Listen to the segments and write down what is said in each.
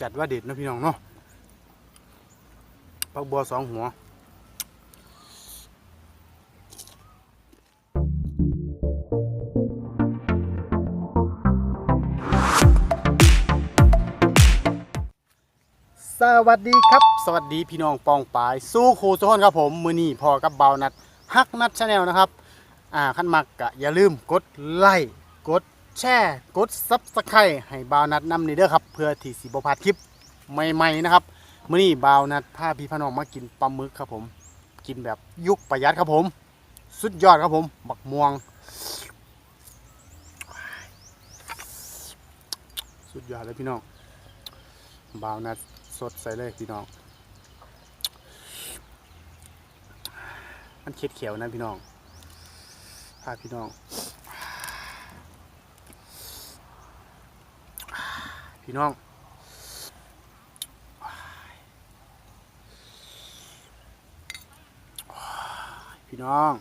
จัดว่าเด็ดนะพี่น้องเนาะผักบัวสองหัวสวัสดีครับ สวัสดีพี่น้องปองปาย สู้ครูทุกคนครับผม มือนี้พอกับเบานัดฮักนัดชาแนลนะครับ อ่าขั้นมักกะอย่าลืมกดไลค์กด แชร์กดซับสไครต์ให้บาวนัดนำนี่เด้อครับ เพื่อที่สิบพลาดคลิปใหม่ๆนะครับมื้อนี้บาวนัดพาพี่พน้องมากินปลาหมึกครับผม กินแบบยุคประหยัดครับผม สุดยอดครับผมบักม่วง สุดยอดเลยพี่น้องบาวนัดสดใสเลยพี่น้องมันเค็ดเขียวนะพี่น้องพาพี่น้อง พี่น้องพี่น้อง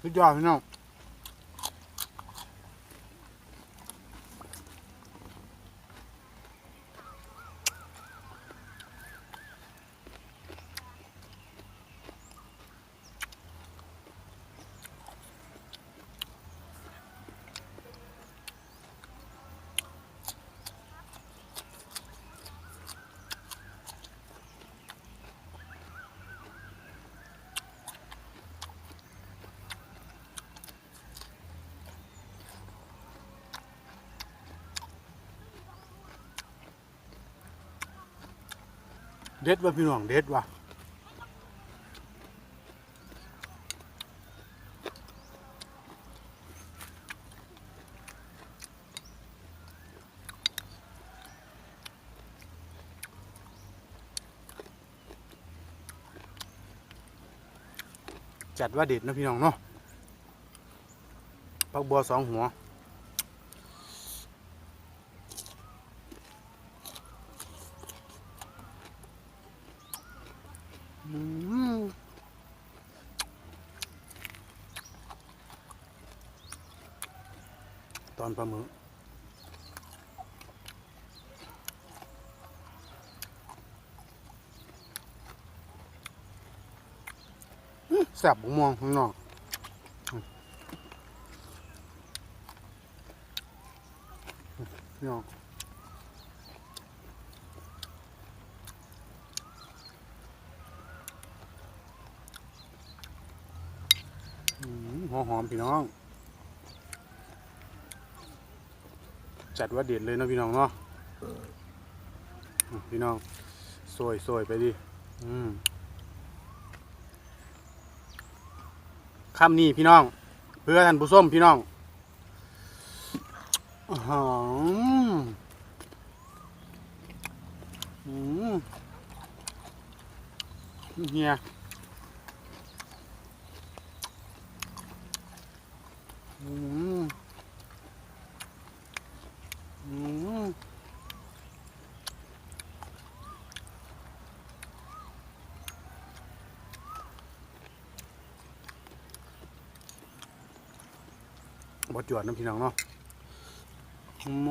สุดยอดพี่น้อง เด็ดว่ะพี่น้องเด็ดว่ะจัดว่าเด็ดนะพี่น้องเนาะปักบัวสองหัว อืมต อนปลาหมึกแสบมองข้างนอกนองอืมหัวหอมพี่น้อง จัดว่าเด็ดเลยนะพี่น้องเนาะพี่น้องสวยสวยไปดิอืมคำนี้พี่น้อง เพื่อท่านผู้ชมพี่น้องหือมเฮียอืมอืม บดจวดน้ำพี่น้องเนาะอืม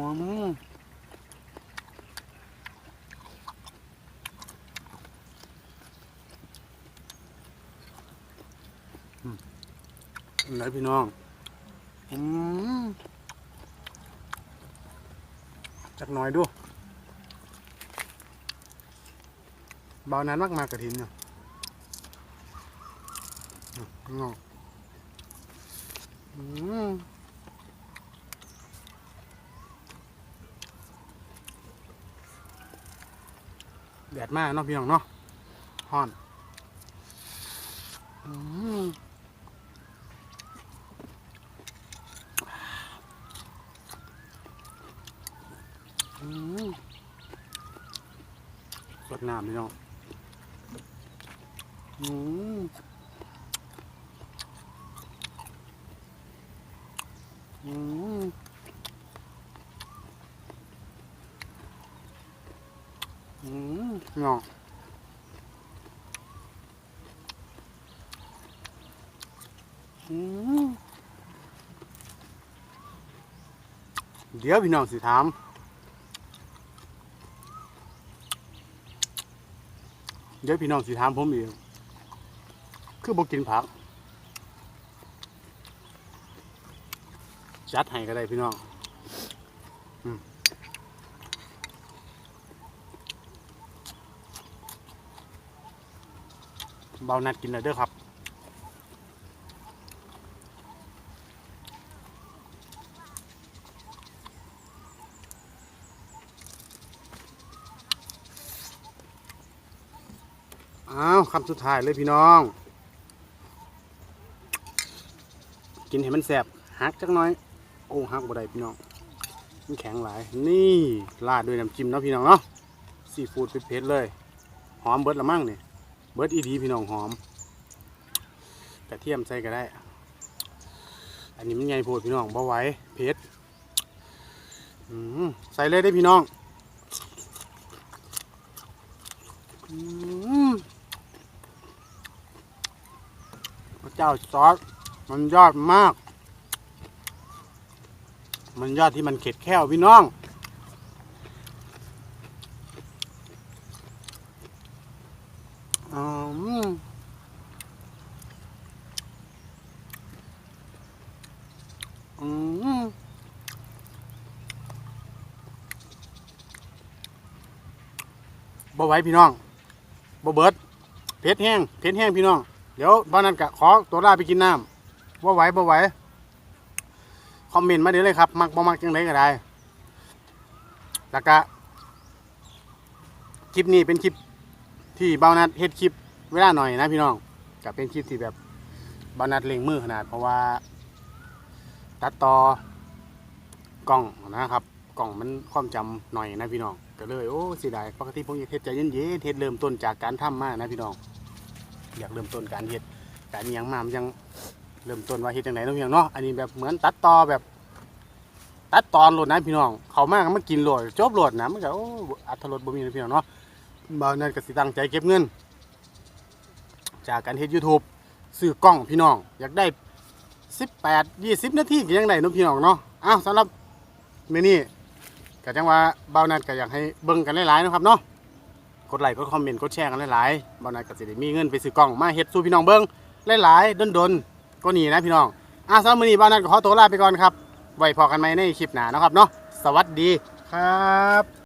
อืมไหนพี่น้องอืมจักหน่อยดูเบานานมากมากกระถินเนี่ยอืมงอกอืม แดดมากเนาะพี่น้องเนาะฮ้อนสดน้ำพี่น้องอืมอืมอืม เนาะอืมเดี๋ยวพี่น้องสิถามเดี๋ยวพี่น้องสิถามผมเองคือบอกกินผัก จัดให้ก็ได้พี่น้อง อืม เบานัดกินเลยเด้อครับอ้าวคำสุดท้ายเลยพี่น้อง กินให้มันแสบหักจักน้อย โอ้หักบ่ได้พี่น้องมันแข็งหลาย นี่ราดด้วยน้ำจิ้มเนาะพี่น้องเนาะซีฟู้ดเผ็ดๆเลย หอมเบิดละมั่งเนี่ย เบิร์ดอีดีพี่น้องหอมกระเทียมใส่ก็ได้ อันนี้มันใหญ่โพดพี่น้องบ่ไหวเผ็ดอืมใส่เลยได้พี่น้องพระเจ้าซอสมันยอดมาก มันยอดที่มันเข็ดแค้วพี่น้อง อืมอืม บ่ไหวพี่น้องบ่เบิดเผ็ดแห้งเผ็ดแห้งพี่น้องเดี๋ยวบ้านนั้นกะขอตัวลาไปกินน้ำบ่ไหวบ่ไหวคอมเมนต์มาเดี๋ยวเลยครับ มักบ่มักจังไดก็ได้แล้วก็คลิปนี้เป็นคลิปที่เบานัดเฮ็ดคลิปเวลาหน่อยนะพี่น้องก็เป็นคลิปที่แบบเบานัดเล็งมือขนาด เพราะว่า ตัดต่อกล้องนะครับ กล้องมันความจำหน่อยนะพี่น้องก็เลยโอ้เสียดายปกติผมอยากเฮ็ดใจเย็นๆเฮ็ดเริ่มต้นจากการทำมานะพี่น้องอยากเริ่มต้นการเฮ็ดการยังมามันยังเริ่มต้นว่าเฮ็ดจังไดเนาะพี่น้องเนาะอันนี้แบบเหมือนตัดต่อแบบ ตัดตอนโหลดนะพี่น้อง เขามากมันกินโหลดจบโหลดนะมันก็โอ้อัตรสบ่มีนะพี่น้องเนาะบ่าวนั่นก็สิตั้งใจเก็บเงิน จากการเฮ็ด YouTube ซื้อกล้องพี่น้อง อยากได้ 18 20 นาทีก็ยังได้เนาะพี่น้องเนาะอ้าวสำหรับเมนี้ ก็จังว่าเบ้าวนั่นก็อยากให้เบิ่งกันหลายๆเนาะครับเนาะกดไลค์กดคอมเมนต์กดแชร์กันหลายๆเบ้าวนั่นก็สิได้มีเงินไปซื้อกล้องมาเฮ็ดสู่พี่น้องเบิ่งหลายๆดนๆก็นี่นะพี่น้องอะสำหรับมื้อนี้เบ้าวนั่นก็ขอตัวลาไปก่อนครับไว้พอกันไหมในคลิปหน้านะครับเนาะสวัสดีครับ